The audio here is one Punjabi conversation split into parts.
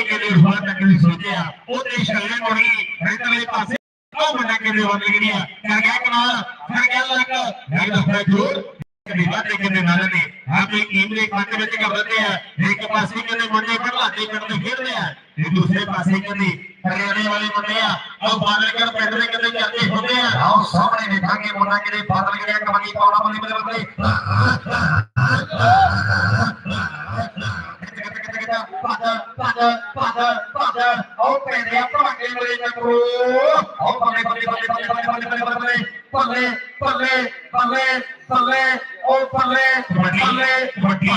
ਉਹਨੇ ਕਿਹਦੇ ਫਲ ਤੱਕ ਸੋਚਿਆ। ਉਹਦੇ ਸ਼ਰਨ ਕੋਣੀ ਰੰਗਲੇ ਪਾਸੇ ਉਹ ਮੁੰਡਾ ਕਿਹਦੇ ਵੱਲ ਗਿਆ ਕਰ ਗਿਆ ਕਮਾਲ ਕਰ ਗਿਆ ਲੱਕ ਨਹੀਂ ਤਾਂ ਜੋਰ ਕਦੀ ਵਾਦੇ ਕਿੰਨੇ ਨਾਲ ਨੇ ਆਪਣੀ ਟੀਮ ਦੇ ਵਿੱਚ ਘਬਰਦੇ ਆ। ਇੱਕ ਪਾਸੇ ਕਹਿੰਦੇ ਮੁੰਡੇ ਪੜਲਾਦੇ ਕਰਦੇ ਖੇਡਦੇ ਆ ਤੇ ਦੂਸਰੇ ਪਾਸੇ ਕਹਿੰਦੇ ਹਰਿਆਣੇ ਵਾਲੇ ਮੁੰਡੇ ਆ। ਉਹ ਬਾਦਲਗੜ ਪਿੰਡ ਦੇ ਕਹਿੰਦੇ ਚੱਲਦੇ ਹੁੰਦੇ ਆ। ਆਓ, ਸਾਹਮਣੇ ਵੇਖਾਂਗੇ ਮੁੰਡਾ ਕਿਹੜੇ ਬਾਦਲ ਗਿਆ ਕਬੱਡੀ ਪਾਉਣਾ ਬੰਦੇ ਬੰਦੇ ਬੰਦੇ ਪਦ ਪਦ ਪਦ ਪਦ ਉਹ ਪੈਂਦੇ ਆ ਭਾਗੇ ਮਰੇ ਨਕਰੂ ਉਹ ਬੱਲੇ ਬੱਲੇ ਬੱਲੇ ਬੱਲੇ ਬੱਲੇ ਬੱਲੇ ਬੱਲੇ ਬੱਲੇ ਬੱਲੇ ਬੱਲੇ ਬੱਲੇ ਉਹ ਬੱਲੇ ਬੱਲੇ ਕਬੱਡੀ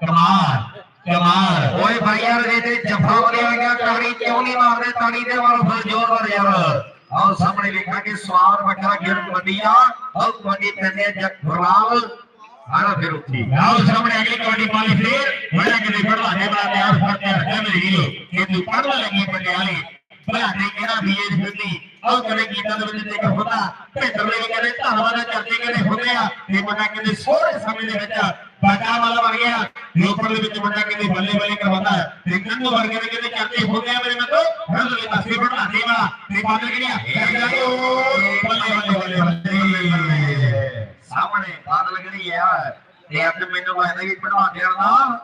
ਕਮਾਲ ਕਮਾਲ ਓਏ ਭਾਈ ਯਾਰ ਇਹ ਤੇ ਜਫਾ ਹੋ ਗਿਆ ਤਾੜੀ ਕਿਉਂ ਨਹੀਂ ਮਾਰਦੇ ਤਾੜੀ ਦੇ ਵੱਲ ਫਿਰ ਜ਼ੋਰ ਵਰ ਯਾਰ ਆਓ ਸਾਹਮਣੇ ਵੇਖਾਂਗੇ ਸਵਾਰ ਵੱਖਰਾ ਗੇੜ ਕਬੱਡੀਆਂ ਆਓ ਕਬੱਡੀ ਪੈਂਦੇ ਜਗ ਗੁਰਲਾਲ ਆਣਾ ਫਿਰ ਉੱਠੀ ਆਓ ਸਾਹਮਣੇ ਅਗਲੀ ਕਬੱਡੀ ਪਾਲੀ ਫੇਰ ਬੜਾ ਕਿ ਫੜਵਾ ਬਾਅਦ ਯਾਰ ਫੜ ਕੇ ਹੈ ਮੇਰੀ ਹੀਰੋ ਇਹ ਪੜਵਾ ਲੱਗੀ ਪਟਿਆਲੇ। ਭਲਾ ਨੇ ਕਿਹੜਾ ਬੀਏ ਫਿਰਦੀ ਆਓ ਕਦੇ ਗੀਤਾਂ ਦੇ ਵਿੱਚ ਦੇਖ ਹੁੰਦਾ ਭੇਟਰ ਲੈ ਕਹਿੰਦੇ ਧੰਨਵਾਦ ਕਰਦੇ ਕਹਿੰਦੇ ਹੁੰਦੇ ਆ। ਇਹ ਮੁੰਡਾ ਕਹਿੰਦੇ ਸੋਹਣੇ ਸਮੇਂ ਦੇ ਵਿੱਚ ਬਾਟਾ ਵਾਲਾ ਬਣ ਗਿਆ। ਲੋਪੜ ਦੇ ਵਿੱਚ ਮੁੰਡਾ ਕਹਿੰਦੇ ਬੱਲੇ ਬੱਲੇ ਕਰਵਾਉਂਦਾ ਤੇ ਕੰਨੂ ਵਰਗੇ ਨੇ ਕਹਿੰਦੇ ਕਰਦੇ ਹੁੰਦੇ ਆ ਮੇਰੇ ਮਤੋ ਹਰਦਲੇ ਪਾਸੇ ਬਣਾ ਦੇਵਾ ਤੇ ਬਾਦਲ ਕਿਹੜਿਆ ਬੱਲੇ ਬੱਲੇ ਬੱਲੇ ਬੱਲੇ। ਸਾਹਮਣੇ ਬਾਦਲ ਜਿਹੜੀ ਆ? ਤੇ ਅੱਜ ਮੈਨੂੰ ਲੱਗਦਾ ਕਿ ਪੜਵਾ ਦੇਣ ਦਾ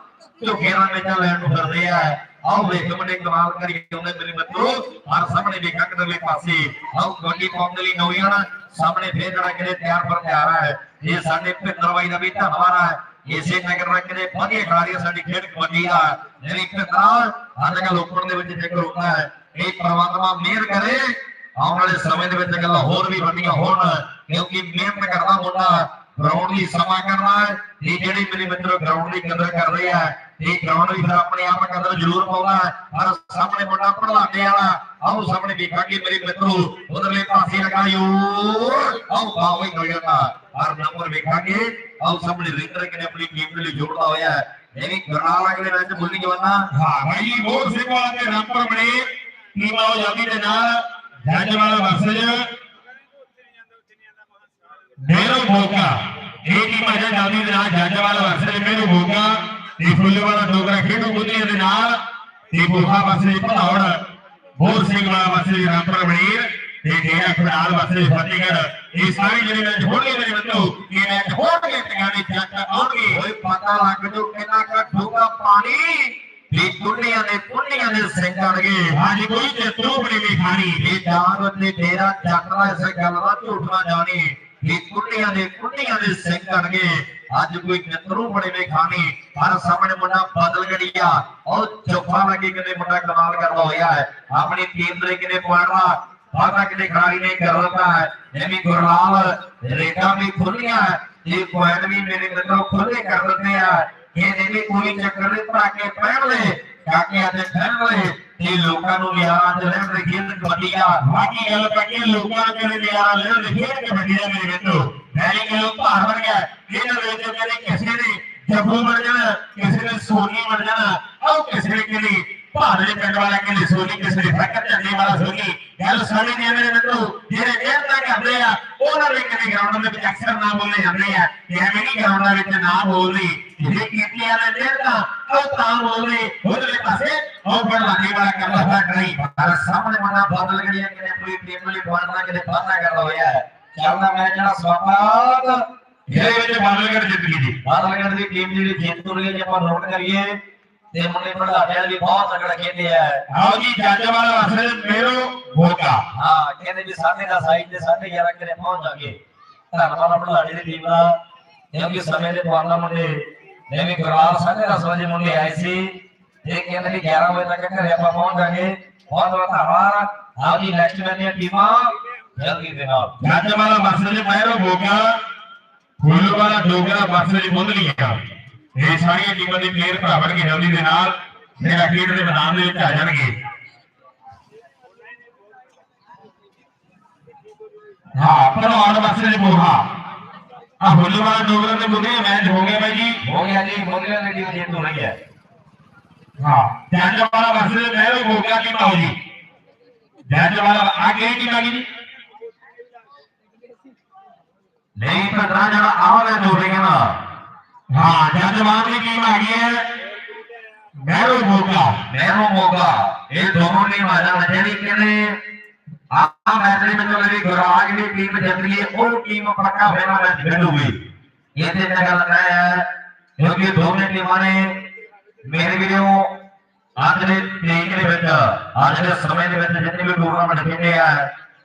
ਝੁਕੇ ਨਾਲ ਲੈਣ ਨੂੰ ਫਿਰਦੇ ਆ। ਆਓ ਵੇਖ ਮੁੰਡੇ ਕਮਾਲ ਕਰੀ ਆਉਂਦੇ ਮੇਰੇ ਮਿੱਤਰੋ। ਹਰ ਸਾਹਮਣੇ ਵੇਖਾਂ ਕਿਤੇ ਪਾਸੇ। ਆਓ ਕਬੱਡੀ ਪਾਉਣ ਲਈ ਨੌਜਵਾਨ, ਸਾਹਮਣੇ ਫੇਰ ਜਿਹੜਾ ਕਿਤੇ ਤਿਆਰ ਪਰ ਤਿਆਰ ਹੈ ਇਹ ਸਾਡੇ ਭਿੰਦਰ ਬਾਈ ਦਾ ਵੀ ਧੰਨਵਾਦ ਹੈ ਇਸੇ ਨਗਰ ਨਾਲ ਕਿਤੇ ਵਧੀਆ ਖਿਡਾਰੀ ਆ, ਸਾਡੀ ਖੇਡ ਕਬੱਡੀ ਦਾ। ਜਿਹੜੀ ਭਿੰਦਰ ਅੱਜ ਕੱਲ੍ਹ ਲੋਕਣ ਦੇ ਵਿੱਚ ਜ਼ਿਕਰ ਹੁੰਦਾ ਹੈ, ਇਹ ਪ੍ਰਮਾਤਮਾ ਮਿਹਰ ਕਰੇ। ਆਉਣ ਵਾਲੇ ਸਮੇਂ ਦੇ ਵਿੱਚ ਗੱਲਾਂ ਹੋਰ ਵੀ ਵੱਡੀਆਂ ਹੋਣ। ਕਿਉਂਕਿ ਮਿਹਨਤ ਕਰਦਾ ਮੁੰਡਾ ਗਰਾਊਂਡ ਦੀ ਸਮਾਂ ਕਰਨਾ ਹੈ ਇਹ ਮੇਰੇ ਮਿੱਤਰੋ ਗਰਾਊਂਡ ਦੀ ਕਦਰ ਕਰਦੇ ਆ ਇਹ ਗਰਾਊਂਡ ਵੀ ਫਿਰ ਆਪਣੇ ਆਪ ਕਦਰ ਜ਼ਰੂਰ ਪਾਉਂਦਾ ਹੈ। ਸਾਹਮਣੇ ਮੁੰਡਾ ਪੜਾਉਂਦੇ ਵਾਲਾ ਆਓ ਸਾਹਮਣੇ ਵੇਖਾਂਗੇ ਮੇਰੇ ਮਿੱਤਰੋ ਉਧਰਲੇ ਪਾਸੇ ਲਗਾਇਓ ਆਓ ਬਾਵੇ ਨੋਇਨਾ ਹਰ ਨੰਬਰ ਵੇਖਾਂਗੇ। ਆਓ ਸਾਹਮਣੇ ਰਿੰਦਰ ਕਿਨੇ ਆਪਣੀ ਟੀਮ ਦੇ ਲਈ ਜੋੜਦਾ ਹੋਇਆ ਹੈ। ਇਹ ਵੀ ਗਰਨਾਲ ਅਗਲੇ ਵਿੱਚ ਬੁੱਲੀ ਜਵਾਨਾ। ਹਾਂ ਭਾਈ ਮੋਰ ਸਿੰਘ ਵਾਲਾ ਤੇ ਰਾਮਪੁਰ ਬਣੇ। ਟੀਮ ਆਓ ਜਾਂਦੀ ਦੇ ਨਾਲ? ਜੱਜ ਵਾਲਾ ਵਰਸਜ నేను భోగ ఏకి మజా నవీన్ నా జజవాల వసలే నేను భోగ ఈ ఫుల్లవాల డోగర హేడు గుని అనే నా ఈ భోగా వసలే పద అవడ బోర్ సింగ్ వాల వసలే రాపర బనీర్ ಈ ಡೇರಾ ಆಲ್ ವಸಲೇ ಫತಿಗಡ ಈ ಸಾರಿ ಜನ ಹೋಗಿ ಬಂದು ಈ ಮ್ಯಾಚ್ ಹೋಗಿ ಅಂತ ಗಾಡಿ ಜಾತ ಹೋಗಿ ಹೋಯ್ ಪತಾ ಹಾಕಿದ್ರು ಕೆನಾಕ ಧೂಮ ಪಾಣಿ ಈ ಪುಣ್ಯ ಅನೆ ಪುಣ್ಯ ಅನೆ ಸಂಗಾಡಿಗೆ ಹಾಜಿ ಕೋಯಿ ತೂಪಡಿ ಮಿ ಖಾನಿ ಈ ದಾವತ್ ನೆ ಡೇರಾ ಜಾತ್ರಾ ಸೆ ಗಲವಾ ਝੂਠ ਨਾ ਜਾਣੀ ਵੀ ਕੁੰਡੀਆਂ ਦੇ ਕੁੰਡੀਆਂ ਦੇ ਸਿੰਘਣਗੇ ਅੱਜ ਕੋਈ ਮਿੱਤਰੂ ਬੜੇ ਵੇ ਖਾਣੀ। ਪਰ ਸਾਹਮਣੇ ਮੁੰਡਾ ਬਦਲ ਗੜੀਆ ਉਹ ਚੁੱਪਾ ਲੱਗੀ ਕਿਤੇ ਮੁੰਡਾ ਕਮਾਲ ਕਰਦਾ ਹੋਇਆ ਹੈ। ਆਪਣੀ ਟੀਮ ਦੇ ਕਿਤੇ ਪੁਆੜਾ ਬਾਗਾ ਕਿਤੇ ਖਿਡਾਰੀ ਨੇ ਕਰ ਦਿੱਤਾ ਹੈ। ਐਵੇਂ ਗੁਰਲਾਲ। ਰੇਟਾਂ ਵੀ ਖੁੱਲੀਆਂ ਇਹ ਪੁਆਇੰਟ ਵੀ ਮੇਰੇ ਮਿੱਤਰੋ ਖੁੱਲੇ ਕਰ ਦਿੱਤੇ ਆ। ਇਹਦੇ ਵੀ ਕੋਈ ਚੱਕਰ ਨਹੀਂ। ਭਰਾ ਕੇ ਪਹਿਣ ਲੈ ਕਾਕੇ ਅੱਜ ਖੇਡ ਲੈ ਇਹ ਲੋਕਾਂ ਨੂੰ ਲਿਆ ਅੱਜ ਦੇ ਖੇਡ ਕਬੱਡੀ ਬਾਕੀ ਗੱਲ ਬਾਕੀ ਲੋਕਾਂ ਦੇ ਲਿਆ ਲੈ ਲਿਖੇ ਕਿ ਵੱਡੀਆਂ ਮੇਰੇ ਵਿੱਚੋਂ ਮੈਂ ਇਹ ਗੱਲ ਭਾਰ ਵਰ ਗਿਆ। ਇਹਨਾਂ ਦੇ ਵਿੱਚ ਕਹਿੰਦੇ ਕਿਸੇ ਨੇ ਜੱਫੂ ਬਣ ਜਾਣਾ, ਕਿਸੇ ਨੇ ਸੋਨੀ ਬਣ ਜਾਣਾ, ਆਹ ਕਿਸੇ ਨੇ ਕਹਿੰਦੇ ਭਾਰ ਦੇ ਪਿੰਡ ਵਾਲਾ ਕਹਿੰਦੇ ਸੋਨੀ, ਕਿਸੇ ਨੇ ਫੱਕਰ ਝੰਡੇ ਵਾਲਾ ਸੋਨੀ। ਗੱਲ ਸਾਡੀ ਨੇ ਮੇਰੇ ਵਿੱਚੋਂ ਜਿਹੜੇ ਮਿਹਨਤਾਂ ਕਰਦੇ ਆ, ਉਹਨਾਂ ਦੇ ਕਿਹੜੇ ਗਰਾਊਂਡ ਦੇ ਵਿੱਚ ਅਕਸਰ ਨਾ ਬੋਲੇ ਜਾਂਦੇ ਆ। ਐਵੇਂ ਨਹੀਂ ਗਰਾਊਂਡਾਂ ਵਿੱਚ ਨਾ ਬੋਲਦੇ। ਜਿਹੜੇ ਕੀਤੀਆਂ ਨੇ ਮਿਹਨਤਾਂ ਉਹ ਤਾਂ ਬੋਲਦੇ ਉਹਦੇ ਪਾਸੇ ਉਹ ਬੜ ਵਾਲਾ ਕਰਦਾ ਫ਼ਰਕ ਨਹੀਂ ਪਰ ਸਾਹਮਣੇ ਮੁੰਡਾ ਬਦਲ ਗੜੀਆਂ ਕਿਤੇ ਆਪਣੀ ਟੀਮ ਲਈ ਬਣਨਾ ਕਿਤੇ ਬਾਨਾ ਕਰਦਾ ਹੋਇਆ ਚੱਲਦਾ ਮੈਚ ਜਿਹੜਾ ਸਵਾਗਤ ਇਹਦੇ ਵਿੱਚ ਬਾਦਲਗੜ ਜਿੱਤ ਗਈ ਜੀ ਬਾਦਲਗੜ ਦੀ ਟੀਮ ਜਿਹੜੀ ਜਿੱਤ ਹੋ ਰਹੀ ਜੇ ਆਪਾਂ ਨੋਟ ਕਰੀਏ ਤੇ ਮੁੰਡੇ ਪੜਾਟਿਆਂ ਵੀ ਬਹੁਤ ਤਕੜਾ ਖੇਡੇ ਆ ਆਓ ਜੀ ਜੱਜ ਵਾਲਾ ਅਸਲ ਮੇਰੋ ਭੋਗਾ ਹਾਂ ਕਹਿੰਦੇ ਵੀ ਸਾਢੇ ਦਾ ਸਾਈਜ਼ ਤੇ ਸਾਢੇ 11 ਕਿਰੇ ਪਹੁੰਚ ਜਾਗੇ ਧੰਨਵਾਦ ਪੜਾਟੇ ਦੀ ਟੀਮ ਦਾ ਕਿਉਂਕਿ ਸਮੇਂ ਦੇ ਪਾਉਂਦਾ ਮੁੰਡੇ ਨੇ ਵੀ ਗੁਰਵਾਰ ਸਾਢੇ ਦਸ ਵਜੇ ਮੁੰਡੇ ਆਏ ਸੀ। ਇਹ ਕਹਿੰਦੇ ਵੀ 11 ਵਜੇ ਤੱਕ ਘਰੇ ਆਪਾਂ ਪਹੁੰਚ ਜਾਗੇ ਬਹੁਤ ਬਹੁਤ ਧੰਨਵਾਦ। ਆਓ ਨੈਕਸਟ ਮੈਚ ਦੀਆਂ ਟੀਮਾਂ ਜਲਦੀ ਦੇ ਨਾਲ। ਜੱਜ ਵਾਲਾ ਅਸਲ ਮੇਰੋ ਭੋਗਾ ਫੁੱਲ ਵਾਲਾ ਡੋਗਰਾ ਬਸਲ ਜੀ ਮੁੰਦ ਇਹ ਸਾਰੀਆਂ ਟੀਮਾਂ ਦੇ ਪਲੇਅਰ ਭਰਾ ਜਲਦੀ ਦੇ ਨਾਲ ਮੇਰਾ ਖੇਡ ਦੇ ਮੈਦਾਨ ਦੇ ਵਿੱਚ ਆ ਜਾਣਗੇ। ਹਾਂ ਪਰਵਾਨ ਬਸਲ ਜੀ ਮੋਹਾ। हाँ बुजुर्ग डोगरा ने बोले मैच हो गया भाई जी हो गया जी बोलिया ने जी जीत हो गया हाँ ध्यान जमाना बस मैं हो गया कि ना हो जी ध्यान जमाना आ गई कि ना गई नहीं तो ना जरा आओ ना जोड़ लेंगे ना हाँ ध्यान जमाना की टीम आ गई है मैं होगा मैं होगा ये दोनों टीम आ जाना चाहिए ਆ ਮੈਚ ਦੇ ਵਿੱਚ ਜਿਹੜੀ ਗੁਰਾਜ ਦੀ ਟੀਮ ਜਿੱਤਦੀ ਹੈ, ਉਹ ਟੀਮ ਪੱਕਾ ਫਾਈਨਲ ਮੈਚ ਖੇਡੂਗੀ। ਇਹ ਤੇ ਮੈਂ ਗੱਲ ਹੈ ਕਿਉਂਕਿ ਦੋਨੇ ਟੀਮਾਂ ਨੇ ਮੇਰੇ ਵੀਡੀਓ ਅੱਜ ਦੇ ਤਰੀਕ ਦੇ ਵਿੱਚ, ਅੱਜ ਦੇ ਸਮੇਂ ਦੇ ਵਿੱਚ ਜਿੰਨੇ ਵੀ ਟੂਰਨਾਮੈਂਟ ਖੇਡੇ ਆ,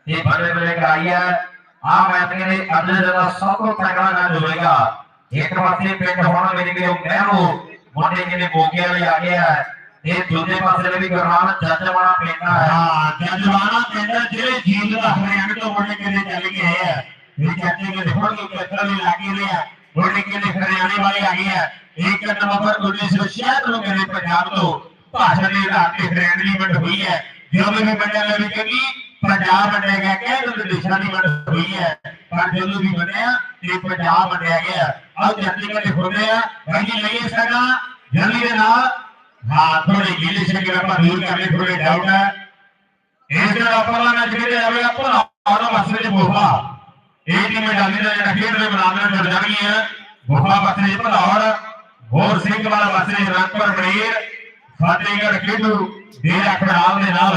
ਇਹ ਬੜੇ ਬੜੇ ਕਰਾਈ ਹੈ। ਆ ਮੈਚ ਕਹਿੰਦੇ ਅੱਜ ਦੇ ਦਿਨ ਸਭ ਤੋਂ ਤਗੜਾ ਮੈਚ ਹੋਵੇਗਾ। ਇੱਕ ਪਾਸੇ ਪਿੰਡ ਹੋਣਾ ਮੇਰੇ ਵੀਡੀਓ ਮਹਿਰੋ, ਮੁੰਡੇ ਜਿਹਨੇ ਮੋਗੇ ਵਾਲੇ ਆ ਗਏ ਹੈ ਇਹ ਦੂਜੇ ਪਾਸੇ ਦੇ ਵੀ ਗੁਰਨਾਮ ਜੱਜ ਵਾਲਾ ਪਿੰਡ ਹੈ ਹਾਂ ਜਜਵਾਨਾ ਪਿੰਡ ਜਿਹੜੇ ਜੀਲ ਦਾ ਹਰਿਆਣਾ ਤੋਂ ਮੁੰਡੇ ਕਿਤੇ ਚੱਲ ਗਏ ਆ ਇਹ ਚਾਚੇ ਦੇ ਹੁਣ ਨੂੰ ਕਿੱਥੇ ਵੀ ਲੱਗੇ ਨੇ ਆ ਮੁੰਡੇ ਕਿਤੇ ਹਰਿਆਣੇ ਵਾਲੇ ਆ ਗਏ ਆ ਇੱਕ ਨਵੰਬਰ 1966 ਨੂੰ ਮੇਰੇ ਪੰਜਾਬ ਤੋਂ ਭਾਸ਼ਣ ਦੇ ਆਧਾਰ ਤੇ ਫ੍ਰੈਂਡਲੀ ਹੋਈ ਹੈ ਜਦੋਂ ਵੀ ਬਣਿਆ ਲੈ ਕਿ ਪੰਜਾਬ ਬਣੇਗਾ ਕਹਿੰਦੇ ਦੇਸ਼ਾਂ ਦੀ ਵੰਡ ਹੋਈ ਹੈ ਪਰ ਜਦੋਂ ਵੀ ਬਣਿਆ ਇਹ ਪੰਜਾਬ ਬਣਿਆ ਗਿਆ ਆਹ ਜੱਤੀ ਕਹਿੰਦੇ ਖੋਦੇ ਆ ਭਾਈ ਲਈਏ ਸਾਡਾ ਜਲਦੀ ਦੇ ਨਾਲ हाँ थोड़ी गीली शिकल अपना दूर करने थोड़े डाउट है इसने अपना मैच के लिए अभी अपना और मसले जो भोपा एक ही में डाली ना जरा खेल रहे बनाने में डर गई है भोपा मसले पर और ਹੋਰ ਸਿੰਘ ਵਾਲਾ ਵਾਸੀ ਰਣਪੁਰ ਮਰੀਰ ਫਤਿਹਗੜ੍ਹ ਖੇਡੂ, ਡੇਰਾ ਖੜਾਲ ਦੇ ਨਾਲ,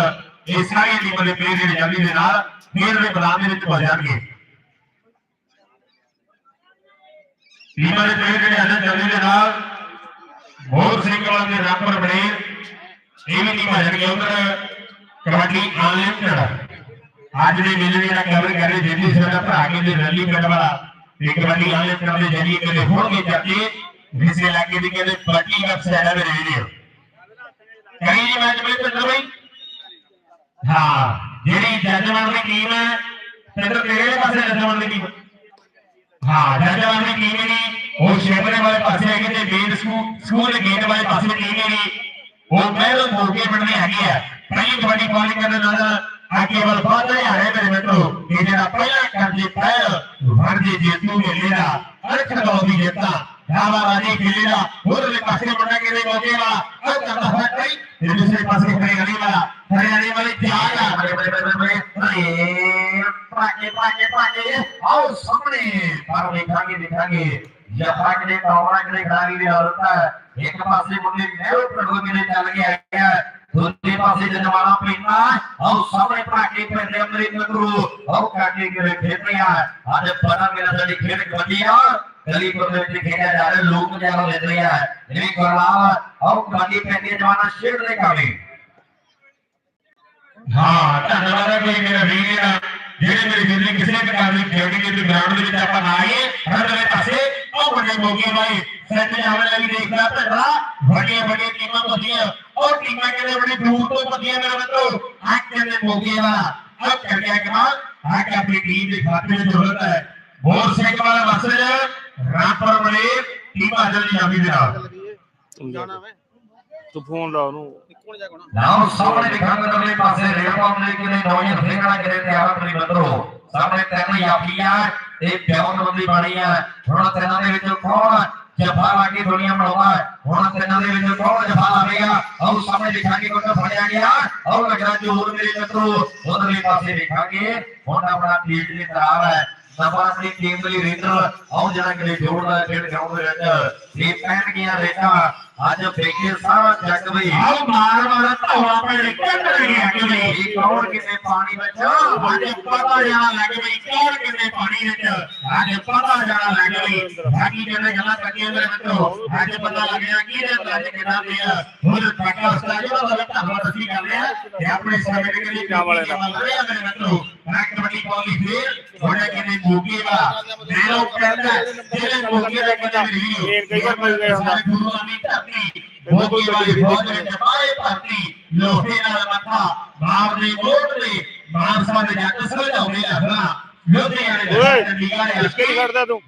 ਇਹ ਸਾਰੀ ਟੀਮ ਦੇ ਪਲੇਅਰ ਜਿਹੜੇ ਜਲਦੀ ਦੇ ਨਾਲ ਫੇਰ ਦੇ ਮੈਦਾਨ ਦੇ ਵਿੱਚ ਪਹੁੰਚ ਜਾਣਗੇ। ਟੀਮਾਂ ਦੇ ਪਲੇਅਰ ਜਿਹੜੇ ਅੱਜ ਜਲਦੀ ਦੇ ਨਾਲ ਹੋਰ ਸਿੰਘ ਵਾਲਾ ਦੇ ਰੰਗਪੁਰ ਮਰੀਰ ਇਹ ਵੀ ਟੀਮ ਆ ਉਧਰ ਕਬੱਡੀ ਅਨਲਿਮਟਡ ਅੱਜ ਦੇ ਮੇਲੇ ਦਾ ਕਵਰ ਕਰ ਰਹੇ ਜੇਡੀ ਸਾਡਾ ਭਰਾ ਕੇ ਦੇ ਰੈਲੀ ਪਿੰਡ ਵਾਲਾ ਤੇ ਕਬੱਡੀ ਅਨਲਿਮਟਡ ਦੇ ਜਰੀਏ ਕਹਿੰਦੇ ਹੋਣਗੇ ਚਰਚੇ ਜਿਸੇ ਇਲਾਕੇ ਦੀ ਕਹਿੰਦੇ ਕਬੱਡੀ ਕੱਪ ਸਾਡਾ ਦੇ ਰੇਡੀਓ ਕਰੀ ਜੀ ਮੈਚ ਮੇਰੇ ਪਿੰਡ ਬਈ। ਹਾਂ, ਜਿਹੜੀ ਜੱਜਮੈਂਟ ਦੀ ਟੀਮ ਹੈ ਪਿੰਡ ਤੇਰੇ ਪਾਸੇ ਜੱਜਮੈਂਟ ਦੀ ਟੀਮ ਹਾਂ ਜੱਜਵਾਨ ਦੀ ਟੀਮ ਹੈ ਉਹ ਸ਼ੇਪਰੇ ਵਾਲੇ ਪਾਸੇ ਹੈਗੇ ਤੇ ਮੇਨ ਸਕੂਲ ਸਕੂਲ ਗੇਟ ਵਾਲੇ ਪਾਸੇ ਦੀ ਟੀਮ ਉਹ ਮਹਿਰੋ ਮੋਗੇ ਪਿੰਡ ਦੀ ਹੈਗੀ ਹੈ ਪਹਿਲੀ ਕਬੱਡੀ ਪਾਲਿੰਗ ਕਰਨ ਨਾਲ ਅੱਗੇ ਵੱਲ ਵਧਦਾ ਹੈ ਮੇਰੇ ਮਿੱਤਰੋ। ਇਹ ਜਿਹੜਾ ਪਹਿਲਾ ਕਰਦੇ ਪਹਿਲ ਵਰਦੇ ਜੇਤੂ ਮੇਲੇ ਦਾ, ਅਰਖ ਦੀ ਜੇਤਾ। ਰਾਵਾ ਰਾਜੀ ਖੇਲੇ ਦਾ, ਹੋਰ ਪਾਸੇ ਮੁੰਡਾ ਕਿਹਦੇ ਮੋਗੇ ਵਾਲਾ ਉਹ ਕਰਦਾ ਹੋਇਆ ਕਈ ਤੇ ਦੂਸਰੇ ਪਾਸੇ ਹਰਿਆਣੇ ਵਾਲਾ ਹਰਿਆਣੇ ਵਾਲੇ ਤਿਆਰ ਬੜੇ ਬੜੇ ਬੜੇ ਬੜੇ। ਬੜੇ ਪਾਕੇ ਪਾਕੇ ਪਾਕੇ ਆਓ ਸਾਹਮਣੇ। ਪਰ ਦੇਖਾਂਗੇ ਦੇਖਾਂਗੇ ಯಥಾಗ್ನಿ ಪವನಗ್ನಿ ಗಾಳಿಲಿ ಹರುತ್ತಾ ಏಕಪಾಸಿ ಮುಂದೆ ದೇವ ಪ್ರಭುವಿನ ತಲೆಗೆ ಆಗ दूसरी पासे जनमाना पीना और सामने प्राकृत पर नेमरी नगरू, और काटे के लिए खेत में यार आज पना मेरा सड़ी खेत बदिया गली पर बैठ के जा रहे लोग जा रहे लेते यार ये करला और गली पे के जमाना शेर ने कावे हाँ धन्यवाद के मेरे वीर मेरी ज़िंदगी किसी ने कावे खेड़ी के ग्राउंड में जापन आए, हर तरह से ਉਹ ਬੜੇ ਮੋਗੇ ਵਾਲੇ ਸੈਂਟਰ ਹਮਲਾ ਵੀ ਦੇਖਦਾ ਭੱਜਦਾ ਵੱਡੇ ਵੱਡੇ ਟੀਮਾਂ ਪੁੱਜੀਆਂ। ਉਹ ਟੀਮਾਂ ਕਿਹੜੇ ਬੜੇ ਦੂਰ ਤੋਂ ਪੁੱਜੀਆਂ ਮੇਰੇ ਮਿੱਤਰੋ? ਅੱਜ ਕਹਿੰਦੇ ਮੋਗੇ ਵਾਲਾ? ਅੱਜ ਕਹਿੰਦੇ ਕਮਾ ਅੱਜ ਆਪਣੀ ਟੀਮ ਦੇ ਖਾਤੇ ਵਿੱਚ ਜ਼ਰੂਰਤ ਹੈ। ਹੋਰ ਸਿੰਘ ਵਾਲਾ ਵਸਰ ਰਾਪਰ ਬਣੇ ਟੀਮ ਹਾਜ਼ਰ ਦੀ ਹਾਮੀ ਦੇ ਨਾਲ। ਤੂੰ ਫੋਨ ਲਾ ਉਹਨੂੰ। ਲਾਓ ਸਾਹਮਣੇ ਦਿਖਾਉਂਦੇ ਅਗਲੇ ਪਾਸੇ ਰੇਲਪਾਲ ਨੇ ਕਿਨੇ ਨੌਜਵਾਨ ਸਿੰਘਾਂ ਕਿਨੇ ਤਿਆਰ ਆਪਣੇ ਮਿੱਤਰੋ। ਸਾਹਮਣੇ ਤੈਨੂੰ ਯਾਫੀਆ ਇਹ ਪਿਆਉਣ ਬੰਦੀ ਬਾਣੀ ਆ ਹੁਣ ਤਿੰਨਾਂ ਦੇ ਵਿੱਚੋਂ ਕੌਣ ਜਫਾ ਲਾ ਕੇ ਦੁਨੀਆ ਬਣਾਉਣਾ ਹੁਣ ਤਿੰਨਾਂ ਦੇ ਵਿੱਚੋਂ ਕੌਣ ਜਫਾ ਲਾਵੇਗਾ? ਆਓ ਸਾਹਮਣੇ ਦਿਖਾਂਗੇ ਕੋਈ ਫੜਿਆ ਗਿਆ। ਆਓ ਲੱਗਦਾ ਜੋਰ ਮੇਰੇ ਮਿੱਤਰੋ, ਉਧਰਲੇ ਪਾਸੇ ਦੇਖਾਂਗੇ। ਹੁਣ ਆਪਣਾ ਟੀਮ ਦੀ ਤਰਾਰ ਹੈ। ਸਭਾ ਆਪਣੀ ਟੀਮ ਲਈ ਰੀਡਰ ਆਓ ਜਿਹੜਾ ਕਿ ਜੋੜਦਾ ਖੇਡ ਗਰਾਊਂਡ ਦੇ ਵਿੱਚ ਇਹ ਪੈਣ ਗਿਆ ਰੇਟਾ ਅੱਜ ਫੇਕੇ ਸਾਰਾ ਜੱਗ ਬਈ ਆਓ ਮਾਰ ਮਾਰ ਧੌਲਾ ਪੈਣੇ ਕੰਨ ਗਿਆ ਕਿ ਨਹੀਂ ਇਹ ਕੌਣ ਕਿਤੇ ਪਾਣੀ ਵਿੱਚ? ਅੱਜ ਪਤਾ ਜਾਣਾ ਲੱਗ ਗਈ ਕੌਣ ਕਿੰਨੇ ਪਾਣੀ ਵਿੱਚ? ਅੱਜ ਪਤਾ ਜਾਣਾ ਲੱਗ ਗਈ। ਬਾਕੀ ਜਿਹੜੇ ਗੱਲਾਂ ਕੱਟੀਆਂ ਮੇਰੇ ਮਿੱਤਰੋ ਅੱਜ ਪਤਾ ਲੱਗ ਗਿਆ ਕੀ ਦੇ ਅੱਜ ਕਿਹਨਾਂ ਦੇ ਆ। ਹੁਣ ਟਾਕਾ ਉਸਤਾਦ ਜਿਹੜਾ ਦਾ ਧੰਨਵਾਦ ਅਸੀਂ ਕਰਦੇ ਆ ਤੇ ਆਪਣੇ ਸਮੇਂ ਦੇ। ਲਈ ਕੰਮ ਵਾਲੇ ਦਾ ਮੇਰੇ ਮਿੱਤਰੋ ਮੈਂ ਕਬੱਡੀ ਪਾਉਣੀ ਫੇਰ ਥੋੜਾ ਕਿਨੇ ਮੋਗੇ ਵਾ ਮੇਰੋ ਕਹਿੰਦਾ ਜਿਹੜੇ ਮੋਗੇ ਦੇ ਕਹਿੰਦਾ ਫੇਰ ਕਈ ਵਾਰ ਮਿਲ ਗਿਆ ਹੁੰਦਾ। ਗੁਰੂਆਂ ਦੀ ਧਰਤੀ ਮੋਗੀ ਵਾਲੀ ਫੌਜ ਵਿੱਚ ਪਾਏ ਭਰਤੀ ਲੋਹੇ ਨਾਲ ਮੱਥਾ ਬਾਪ ਦੇ ਮੋਢ ਤੇ ਮਾਨਸਾ ਦੇ ਜੱਟ ਸਮਝਾਉਂਦੇ ਅਸਲਾ ਖੜਦਾ ਤੂੰ।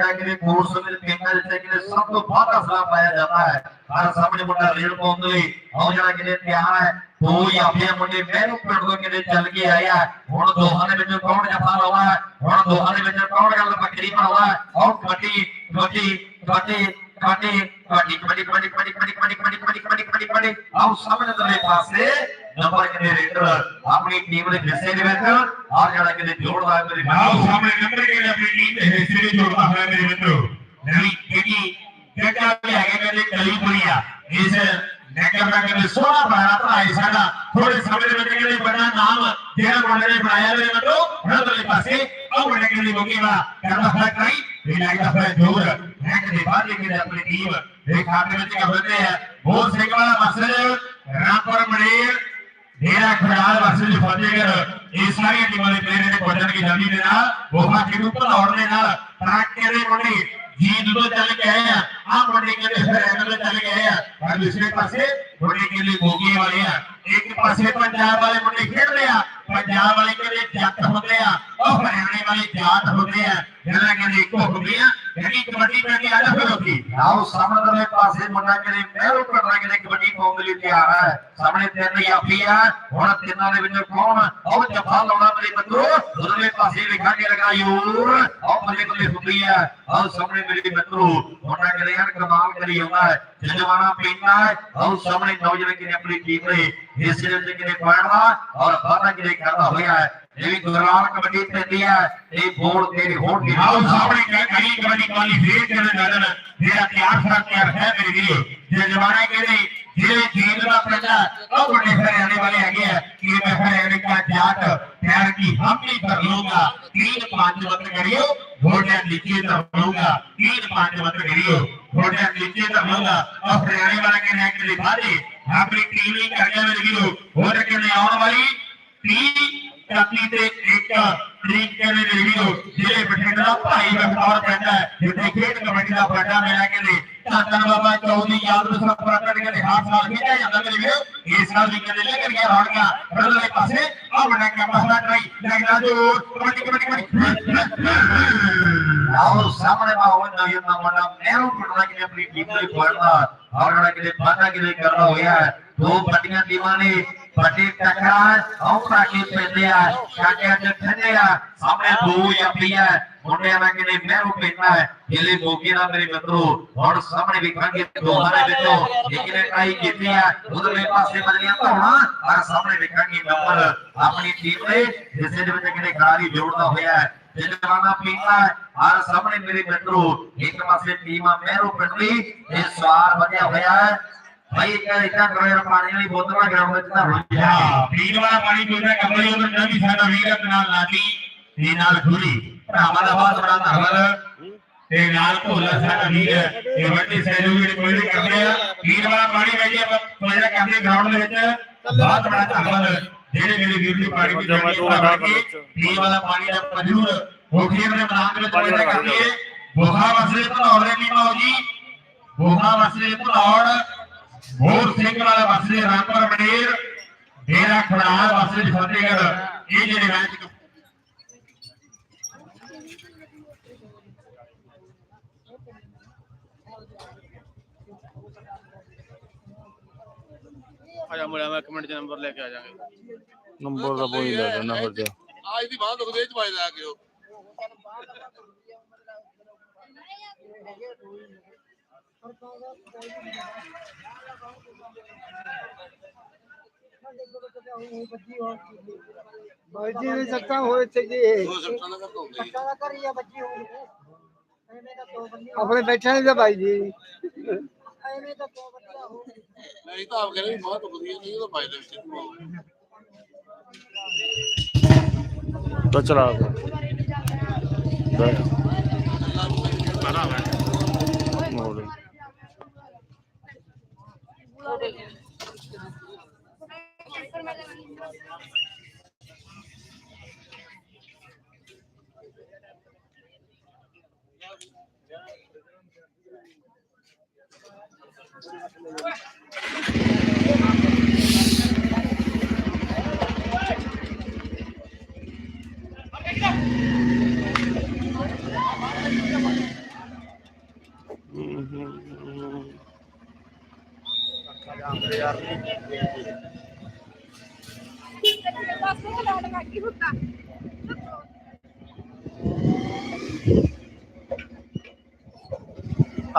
ਦਾ ਕਿਤੇ ਕੋਰਸ ਪਿੰਡਾਂ ਕਿਤੇ ਸਭ ਤੋਂ ਵੱਧ ਪਾਇਆ ਜਾਂਦਾ ਹੈ ਹਰ ਸਾਹਮਣੇ ਮੁੰਡਾ ਰੇਲ ਪਾਉਣ ਲਈ ਆਉ ਜਿਹੜਾ ਕਿਤੇ ਤਿਆਰ ਹੈ ਦੋ ਯਾਫੀਆਂ ਮੁੰਡੇ ਮੈਨੂੰ ਪਿੰਡ ਤੋਂ ਕਿਤੇ ਚੱਲ ਕੇ ਆਇਆ ਹੁਣ ਦੋਹਾਂ ਦੇ ਵਿੱਚੋਂ ਕੌਣ ਜਫਾ ਲਾਉਂਦਾ ਹੈ? ਹੁਣ ਦੋਹਾਂ ਦੇ ਵਿੱਚੋਂ ਕੌਣ ਗੱਲ ਬੱਕਰੀ ਬਣਾਉਂਦਾ ਹੈ? ਆਓ ਕਬੱਡੀ ਕਬੱਡੀ ਕਬੱਡੀ ਕਬੱਡੀ ਕਬੱਡੀ ਕਬੱਡੀ ਕਬੱਡੀ ਕਬੱਡੀ ਕਬੱਡੀ ਕਬੱਡੀ ਕਬੱਡੀ ਕਬੱਡੀ ਕਬੱਡੀ ਕਬੱਡੀ ਆਓ ਸਾਹਮਣੇ ਦੇ ਪਾਸੇ ਨੰਬਰ ਰੇਡਰ ਆਪਣੀ ਟੀਮ ਦੇ ਹਿੱਸੇ ਦੇ ਵਿੱਚ ਆ ਜਿਹੜਾ ਕਿਤੇ ਜੋੜਦਾ ਹੈ ਮੇਰੇ ਆਓ ਸਾਹਮਣੇ ਨੰਬਰ ਕਿਹੜੇ ਆਪਣੀ ਟੀਮ ਦੇ ਹਿੱਸੇ ਵਿੱਚ ਜੋੜਦਾ ਹੋਇਆ ਮੇਰੇ ਮਿੱਤਰੋ ਨਵੀਂ ਕਿਹੜੀ ਜੱਗਾ ਵੀ ਹੈਗੇ ਕਹਿੰਦੇ ਕਲੀ ਪੁਰੀਆ ਇਸ ਨਗਰ ਦਾ ਕਹਿੰਦੇ ਸੋਹਣਾ ਬਣਾ ਭਰਾ ਸਾਡਾ। ਥੋੜੇ ਸਮੇਂ ਦੇ ਵਿੱਚ ਕਹਿੰਦੇ ਬੜਾ ਨਾਮ ਜਿਹੜਾ ਮੁੰਡੇ ਨੇ ਬਣਾਇਆ ਮੇਰੇ ਮਿੱਤਰੋ ਉਹਦੇ ਪਾਸੇ। ਉਹ ਮੁੰਡੇ ਕਹਿੰਦੇ ਲੋਕੀ ਵਾ ਕਰਦਾ ਹੋਇਆ ਕਰਾਈ ਇਹ ਲੱਗਦਾ ਹੋਇਆ ਜੋਰ ਰੈਂਕ ਦੇ ਬਾਅਦ ਇਹ ਕਹਿੰਦੇ ਆਪਣੀ ਟੀਮ ਦੇ ਖਾਤੇ ਵਿੱਚ ਕਰਦੇ ਆ ਹੋਰ ਸਿੰਘ ਵਾਲਾ ਮਸਲ ਰਾਮਪੁਰ ਮੜੇਰ ਮੇਰਾ ਖਿਆਲ ਵਰਸੇ ਫਤਿਹਗੜ ਇਹ ਸਾਰੀਆਂ ਟੀਮਾਂ ਦੇ ਪਲੇਅਰ ਨੇ ਪਹੁੰਚਣ ਦੀ ਜਲਦੀ ਦੇ ਨਾਲ ਉਹ ਕਿਨੂੰ ਭਲਾਉਣ ਦੇ ਨਾਲ ਟਰੱਕੇ ਦੇ ਮੁੰਡੇ ਜੀਤ ਤੋਂ ਚੱਲ ਕੇ ਆਏ ਆ। ਆ ਮੁੰਡੇ ਕਹਿੰਦੇ ਫਿਰ ਐਨਲ ਤੋਂ ਚੱਲ ਆ। ਪਰ ਦੂਸਰੇ ਪਾਸੇ ਮੁੰਡੇ ਕਹਿੰਦੇ ਗੋਗੀ ਵਾਲੇ ਆ। ਇੱਕ ਪਾਸੇ ਪੰਜਾਬ ਵਾਲੇ ਮੁੰਡੇ ਖੇਡਦੇ ਆ, ਪੰਜਾਬ ਵਾਲੇ ਕਹਿੰਦੇ ਜੱਟ ਹੁੰਦੇ ਆ। ਉਹ ਹਰਿਆਣੇ ਵਾਲੇ ਜਾਟ ਹੁੰਦੇ ਆ। ਜਿਹੜਾ ਕਹਿੰਦੇ ਇੱਕੋ ਹੁੰਦੀਆਂ ਜਿਹੜੀ ਕਬੱਡੀ ਪੈਂਦੀ ਆ ਜਾ ਫਿਰ ਉੱਥੇ ਆਓ ਸਾਹਮਣੇ ਦੇ ਪਾਸੇ ਮੁੰਡਾ ਕਿਤੇ ਸਾਹਮਣੇ ਤਿੰਨ ਯਾਫੀ ਹੁਣ ਤਿੰਨਾਂ ਦੇ ਵਿੱਚੋਂ ਕੌਣ ਆਓ ਜਫਾ ਲਾਉਣਾ ਮੇਰੇ ਮਿੱਤਰੋ ਉਧਰਲੇ ਪਾਸੇ ਲਿਖਾ ਲਗਾ ਯੂਰ ਆਓ ਬੱਲੇ ਬੱਲੇ ਹੁੰਦੀ ਆ। ਆਓ ਸਾਹਮਣੇ ਮੇਰੇ ਮਿੱਤਰੋ ਮੁੰਡਾ ਕਿਤੇ ਯਾਰ ਕਮਾਲ ਕਰੀ ਆਉਂਦਾ ਹੈ। ਜਜਵਾਨਾ ਪੈਂਦਾ ਹੈ। ਆਓ ਸਾਹਮਣੇ ਨੌਜਵਾਨ ਕਿਨੇ ਆਪਣੀ ਟੀਮ ਦੇ ਹਿੱਸੇ ਦੇ ਵਿੱਚ ਕਿਨੇ ਪਾੜਦਾ ਔਰ ਬਾਹਰ ਕਿਨੇ ਕਰਦਾ ਹੋਇਆ ਹੈ। ਇਹ ਵੀ ਗੁਰਨਾਮ ਕਬੱਡੀ ਪੈਂਦੀ ਹੈ। ਇਹ ਬੋਰਡ ਤੇ ਹੋਣ ਦੀ ਆਓ ਸਾਹਮਣੇ ਕਈ ਕਬੱਡੀ ਕਾਲੀ ਫੇਰ ਚੱਲਣ ਲੱਗਣ ਮੇਰਾ ਤਿਆਰ ਫਰ ਤਿਆਰ ਹੈ ਮੇਰੇ ਵੀਰੋ ਜੇ ਜਵਾਨਾ ਕਹਿੰਦੇ ਜਿਹੜੇ ਜੀਤ ਦਾ ਪੈਂਦਾ ਉਹ ਬੜੇ ਹਰਿਆਣੇ ਵਾਲੇ ਹੈਗੇ ਆ ਕਿ ਮੈਂ ਹਰਿਆਣੇ ਦਾ ਜਾਟ ਪੈਰ ਕੀ ਹਮਲੀ ਕਰ ਲੂੰਗਾ तीन पांच मत करियो घोड़े नीचे धर लूंगा तीन पांच मत करियो घोड़े नीचे धर लूंगा और हरियाणे वाला के रैंक के बादे अपनी टीम ही कर गया मेरे वीरो और कहने आने वाली टी ਕਾਪੀ ਤੇ ਇੱਕ ਤਰੀਕ ਕਹਿੰਦੇ ਨੇ ਵੀਰੋ ਬਠਿੰਡਾ ਭਾਈ ਬਖਤੌਰ ਪੈਂਦਾ ਹੈ ਜਿੱਥੇ ਖੇਡ ਕਮੇਟੀ ਦਾ ਵੱਡਾ ਮੇਲਾ ਕਹਿੰਦੇ ਧੰਨ ਬਾਬਾ ਚੌਧਰੀ ਯਾਦ ਰਸਮ ਪ੍ਰਾਪਤ ਕਹਿੰਦੇ ਹਰ ਸਾਲ ਖੇਡਿਆ ਜਾਂਦਾ ਮੇਰੇ ਵੀਰੋ ਇਸ ਸਾਲ ਵੀ ਕਹਿੰਦੇ ਲੈ ਕੇ ਗਿਆ ਰੌਣਕਾਂ ਬਦਲੇ ਪਾਸੇ ਆ ਬੜਾ ਕੰਮ ਹੋਣਾ ਟਰਾਈ ਲੱਗਦਾ ਜੋ ਕਬੱਡੀ ਕਬੱਡੀ ਕਬੱਡੀ ਆਓ ਸਾਹਮਣੇ ਮਾਹੌਲ ਨਵੀਂ ਦਾ ਮੁੰਡਾ ਮਹਿਰੋਂ ਪੜਨਾ ਕਿ ਆਪਣੀ ਟੀਮ ਨੂੰ ਫੜਦਾ ਔਰ ਜਿਹੜਾ ਕਿਤੇ ਬਾਦਾ ਕਿਤੇ ਕਰਦਾ ਹੋਇਆ ਹੈ। ਦੋ ਵੱਡੀਆਂ ਟੀਮਾਂ ਨੇ ਵੱਡੀ ਟੱਕਰਾਂ ਆਉਣਾ ਕੀ ਪੈਂਦੇ ਆ ਕਾਕੇ ਅੱਜ ਠੰਡੇ ਆ ਸਾਹਮਣੇ ਦੋ ਯਾਪੀ ਆ ਮੁੰਡਿਆਂ ਦਾ ਕਿਤੇ ਮਹਿਰੋਂ ਪੈਂਦਾ ਹੈ ਇਹਲੇ ਮੌਕੇ ਨਾਲ ਮੇਰੇ ਮਿੱਤਰੋ ਹੁਣ ਸਾਹਮਣੇ ਵੇਖਾਂਗੇ ਦੋਹਾਂ ਦੇ ਵਿੱਚੋਂ ਇੱਕ ਨੇ ਟਰਾਈ ਕੀਤੀ ਆ ਉਧਰਲੇ ਪਾਸੇ ਬਦਲੀਆਂ ਧੌਣਾ ਔਰ ਸਾਹਮਣੇ ਵੇਖਾਂਗੇ ਨੰਬਰ ਆਪਣੀ ਟੀਮ ਦੇ ਹਿੱਸੇ ਦੇ ਵਿੱਚ ਕਿਤੇ ਖਿਡਾਰੀ ਜੋੜਦਾ ਹੋਇਆ ਹੈ ਤੇ ਜਵਾਨਾ ਪੀਂਦਾ ਹਰ ਸਾਹਮਣੇ ਮੇਰੇ ਮਿੱਤਰੋ ਇੱਕ ਪਾਸੇ ਟੀਮ ਆ ਮਹਿਰੋ ਪਿੰਡ ਦੀ ਇਹ ਸਵਾਰ ਬਣਿਆ ਹੋਇਆ ਹੈ ਭਾਈ ਇੱਕ ਇਦਾਂ ਕਰੋ ਯਾਰ, ਪਾਣੀ ਵਾਲੀ ਬੋਤਲਾਂ ਗਰਾਊਂਡ ਵਿੱਚ ਨਾ ਹਾਂ, ਪੀਣ ਵਾਲਾ ਪਾਣੀ ਪੀਂਦਾ ਕਮਰੇ ਉਹ ਨਾ ਵੀ ਸਾਡਾ ਵੀਰਤ ਨਾਲ ਲਾਡੀ ਤੇ ਨਾਲ ਖੁਰੀ। ਭਰਾਵਾਂ ਦਾ ਬਹੁਤ ਬੜਾ ਧੰਨਵਾਦ। ਤੇ ਨਾਲ ਭੋਲਾ ਸਾਡਾ ਵੀਰ ਇਹ ਵੱਡੇ ਸਹਿਯੋਗ ਜਿਹੜੇ ਕਰਦੇ ਆ, ਪੀਣ ਵਾਲਾ ਪਾਣੀ ਵੈਜੇ ਆਪਾਂ ਜਿਹੜਾ ਕਰਦੇ ਗਰਾਊਂਡ ਦੇ ਵਿੱਚ। ਬਹੁਤ ਬੜਾ ਧੰਨਵਾਦ। ਜਿਹੜੇ ਮੇਰੇ ਵੀਰ ਦੀ ਪਾਣੀ ਦੀ ਜਮਾ ਪੀਣ ਵਾਲਾ ਪਾਣੀ ਦਾ ਮਜੂਰ ਉਹ ਦੇ ਮੈਦਾਨ ਦੇ ਵਿੱਚ ਪੈਦਾ ਕਰਦੀ ਹੈ ਬੋਹਾ ਵਸਲੇ ਭਲੌੜ ਦੇ ਟੀਮਾਂ ਜੀ। ਬੋਹਾ ਵਸਲੇ ਭਲੌੜ ਹੋਰ ਸਿੰਘ ਵਾਲਾ ਵਸਲੇ ਰਾਮਪੁਰ ਮੰਡੇਰ ਡੇਰਾ ਖੜਾਲ ਵਸਲੇ ਫਤਿਹਗੜ ਇਹ ਜਿਹੜੇ ਮੈਚ ਆਜਾ ਮੁੜਿਆ ਮੈਂ ਕਮੈਂਟ 'ਚ ਨੰਬਰ ਲੈ ਕੇ ਆ ਜਾਾਂਗੇ ਨੰਬਰ ਦਾ ਕੋਈ ਲੈ ਦੇਣਾ ਫਿਰ ਤੇ। ਅੱਜ ਦੀ ਬਾਤ ਦੁਖਦੇ ਚ ਪਾਈ ਲੈ ਕੇ ਉਹ। ਬਾਜੀ ਦੇ ਸੱਟਾਂ ਹੋਏ ਤੇ ਜੀ ਦੋ ਸੱਟਾਂ ਦਾ ਘੱਟ ਹੁੰਦੀ ਸੱਟਾਂ ਦਾ ਕਰੀ ਆ ਬੱਜੀ ਹੋਈ ਐਵੇਂ ਤਾਂ ਦੋ ਬੰਦੇ ਆਪਣੇ ਬੈਠੇ Gracias.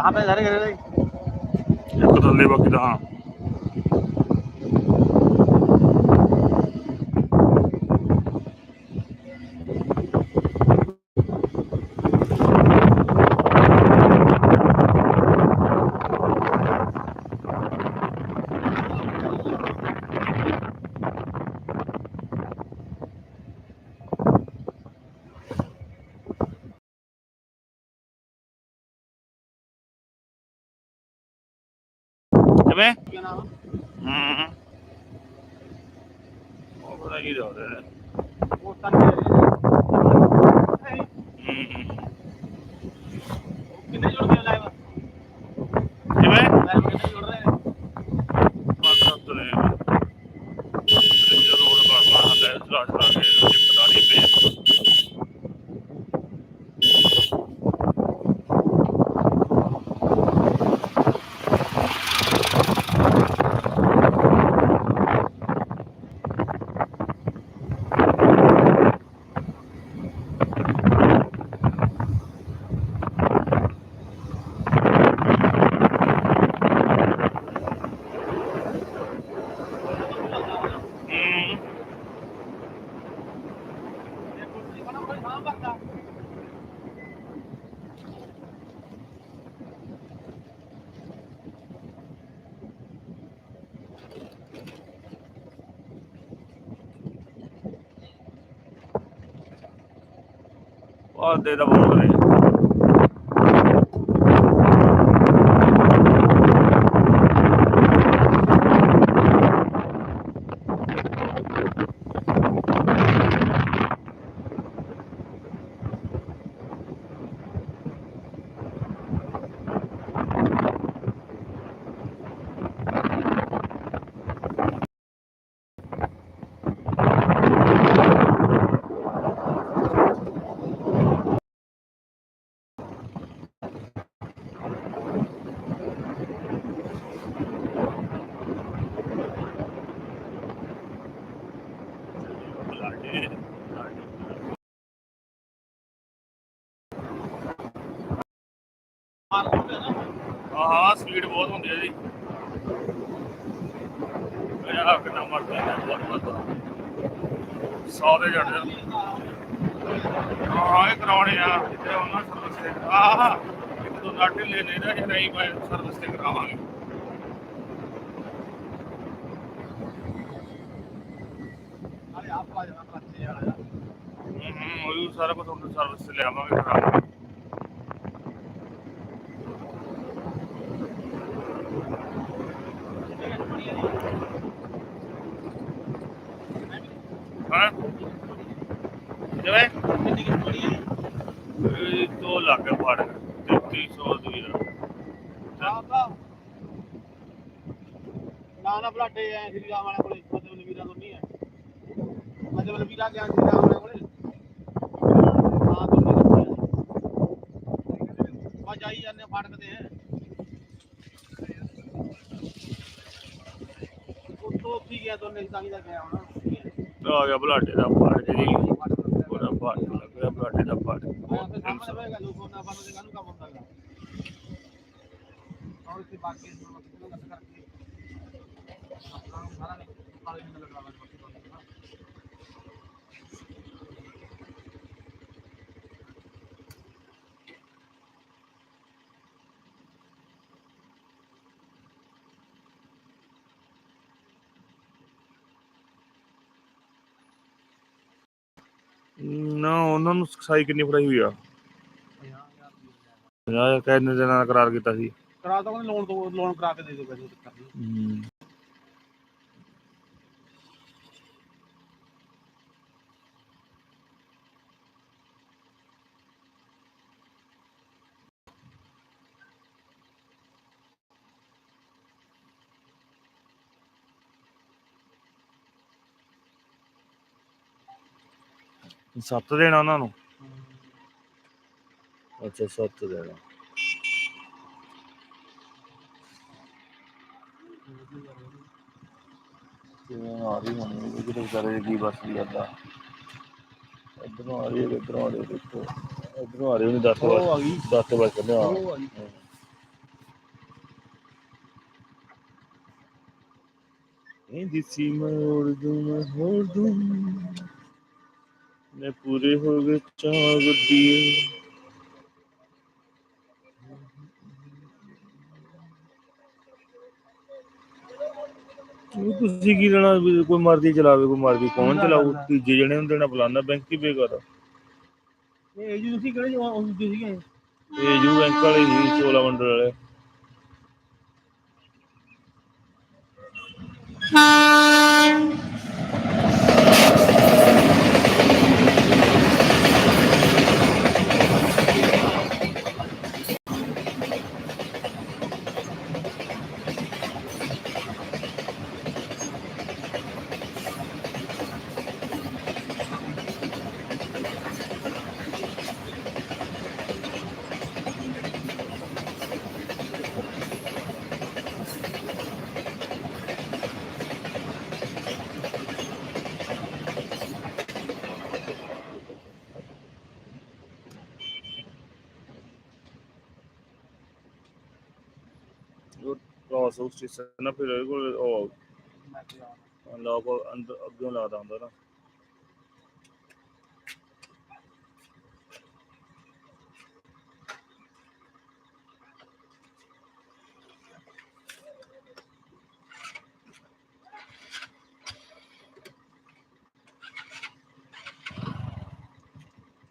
ਕਹਾਂ ਪੇ ਸਾਰੇ ਗਏ ਇੱਕ ਥੱਲੇ ਬਾਕੀ ਤਾਂ ਹਾਂ ਕਿਵੇਂ ਹੂੰ ਉਹ ਬੜਾ ਹੀ ਰੋ ਰਿਹਾ ਉਹ ਤਾਂ ਨਹੀਂ ਕਿੰਨੇ ਜੁੜ ਗਏ ਲਾਈਵ ਕਿਵੇਂ ਲਾਈਵ ਕਿੰਨੇ ਜੁੜ ਰਹੇ ਨੇ ਪੰਜ ਸੱਤ ਨੇ ਜਦੋਂ ਰੋਡ ਕਰਨਾ ਹੈ ਸਲਾਟ ਲਾ ਕੇ ਇੱਕ ਦਾੜੀ ਪੇ ਹੂੰ ਉਹ ਦੇ ਦਾ ਬੋਲ ਰਿਹਾ ਹਾਂ ਹਾਂ ਸਪੀਡ ਬਹੁਤ ਹੁੰਦੀ ਹੈ ਜੀ। ਇਹ ਕਿੰਨਾ ਮਰਦਾ ਹੈ ਬਹੁਤ ਮਰਦਾ ਸੌ ਦੇ ਜੜ ਹਾਂ ਇਹ ਕਰਾਉਣੇ ਆ। ਤੇ ਉਹਨਾਂ ਸਰਵਿਸ ਤੇ ਆਹ ਇੱਕ ਦੋ ਨਟ ਲੈਣੇ ਨੇ ਜੇ ਨਹੀਂ ਮੈਂ ਸਰਵਿਸ ਤੇ ਕਰਾਵਾਂਗੇ। ਅਰੇ ਆਪ ਆ ਜਾਣਾ ਬੱਚੇ ਵਾਲਾ। ਹੂੰ ਹੂੰ ਉਹ ਸਾਰਾ ਕੁਝ ਤੁਹਾਨੂੰ ਸਰਵਿਸ ਤੇ ਲਿਆਵਾਂਗੇ ਕਰਾਵਾਂਗੇ ਹਾਂ ਜਿਵੇਂ ਕਿੰਨੀ ਕਿੰਨੀ ਬੜੀ ਹੈ ਇਹ ਦੋ ਲੱਖ ਫੜ 3300 ਦੀ ਆ। ਆਪਦਾ ਨਾ ਐ ਸ੍ਰੀ ਰਾਮ ਵਾਲੇ ਕੋਲੇ ਮਤਲਬ ਵੀਰਾਂ ਤੋਂ ਨਹੀਂ ਹੈ ਮਤਲਬ ਵੀਰਾ ਗਿਆ ਸ੍ਰੀ ਰਾਮ ਵਾਲੇ ਕੋਲੇ। ਹਾਂ ਤੋਂ ਨਹੀਂ ਬਾ ਜਾਈ ਜਾਂਦੇ ਫਾਟਕ ਤੇ ਹੈ ਉਹ ਤੋਂ ਉੱਥੇ ਗਿਆ ਤੋਂ ਨਹੀਂ ਤਾਂ ਹੀ ਦਾ ਗਿਆ ਹੋਣਾ। ਆ ਗਿਆ ਬਲਾਡੇ ਦਾ ਫੜ ਜੀ। ਫਾਟਕ ਤੇ ਪੂਰਾ ਫੜ ਲੱਗ ਗਿਆ ਬਲਾਡੇ ਦਾ ਫੜ ਆਇਆ ਸਾਹਮਣੇ ਬੈਗਾ ਲੋਕੋ ਨਾ ਬੰਦ ਦੇ ਕਾਨੂੰ ਕੰਮ ਹੁੰਦਾ ਬਾਕੀ ਨੂੰ ਮਤਲਬ ਗੱਲ ਕਰਕੇ। ਆਪਣਾ ਸਾਰਾ ਨਾ ਉਹਨਾਂ ਨੂੰ ਸਖਸਾਈ ਕਿੰਨੀ ਫੜਾਈ ਹੋਈ ਆ? 50000 ਕਹਿੰਦੇ ਦਾ ਕਰਾਰ ਕੀਤਾ ਸੀ। ਕਰਾ ਤਾਂ ਉਹਨੇ ਲੋਨ ਲੋਨ ਕਰਾ ਕੇ ਦੇ ਦਿੱਤਾ ਹੂੰ। 7 ਦੇਣਾ ਉਹਨਾਂ ਨੂੰ। ਅੱਛਾ 7 ਦੇਣਾ। ਕਿਵੇਂ ਆ ਰਹੀ ਹੋਣੀ? ਇਹ ਜਿਹੜੇ ਵਿਚਾਰੇ ਦੀ ਬਸ ਵੀ ਅੱਦਾ ਇਧਰੋਂ ਆ ਰਹੀ ਹੈ ਇਧਰੋਂ ਆ ਰਹੀ ਹੈ ਦੇਖੋ। ਇਧਰੋਂ ਆ ਰਹੀ ਹੋਣੀ 10 ਵਾਰ ਆ ਗਈ। 10 ਵਾਰ ਕਰਨੇ ਆ ਇਹਦੀ ਸੀਮਾ ਹੋਰ ਦੂੰ ਮੈਂ ਹੋਰ ਦੂੰ। ਮੈਂ ਪੂਰੇ ਹੋ ਗਏ ਚਾਹ ਗੱਡੀਏ ਉਹ ਤੁਸੀਂ ਕੀ ਲੈਣਾ ਕੋਈ ਮਰਜ਼ੀ ਚਲਾਵੇ ਕੋਈ ਮਰਜ਼ੀ ਕੌਣ ਚਲਾਊ? ਤੀਜੇ ਜਣੇ ਹੁੰਦੇ ਨਾ ਬੁਲਾਣਾ ਬੈਂਕ ਹੀ ਬੇਕਾਰ। ਇਹ ਜੀ ਤੁਸੀਂ ਕਿਹੜੇ ਜੋ ਉਸ ਦੀ ਸੀਗੇ? ਇਹ ਯੂ ਬੈਂਕ ਵਾਲੇ ਹੀ ਚੋਲਾ ਮੰਡਲ ਵਾਲੇ। ਉਹ ਕ੍ਰਾਸ ਉਸ ਸਟੇਸ਼ਨ ਨਾ ਫਿਰ ਇਹਦੇ ਕੋਲ ਉਹ ਲੋਕ ਅੰਦਰ ਅੱਗੇ ਲਾਦਾ ਹੁੰਦਾ ਨਾ।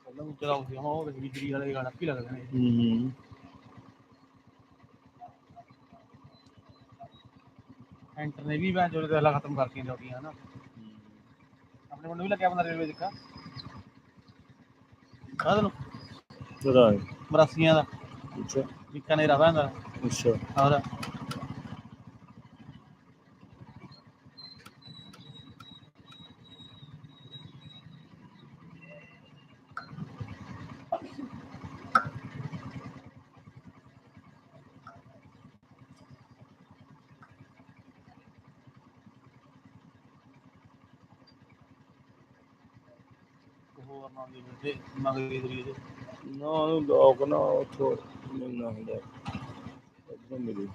ਪਹਿਲਾਂ ਉੱਤੇ ਲਾਉਂਦੇ ਸੀ ਉਹ ਬਿਜਲੀ ਵਾਲੇ ਗਾਣਾ ਕੀ ਲੱਗਦੇ ਨੇ ਹੂੰ ਐਂਟਰ ਨੇ ਵੀ ਮੈਂ ਜੋ ਦੇਲਾ ਖਤਮ ਕਰਤੀਆਂ ਡਿਊਟੀਆਂ ਹਨਾ। ਆਪਣੇ ਮੁੰਡੇ ਵੀ ਲੱਗਿਆ ਬੰਦਾ ਰੇਲਵੇ ਦਿੱਕਾ ਕਾਹਦੇ ਨੂੰ ਨਹੀਂ ਮਰਾਸੀਆਂ ਦਾ। ਅੱਛਾ। ਬੀਕਾਨੇਰ ਆ ਬੰਦਾ ਅੱਛਾ। ਹੋਰ। ਹੋਰ ਨਾ ਦੀ ਦੇ ਦੇ ਨਾ ਲੋਕ ਨਾ ਉੱਥੋਂ ਮਿਲਣਾ ਹੁੰਦਾ ਇੱਧਰੋਂ ਮਿਲੀ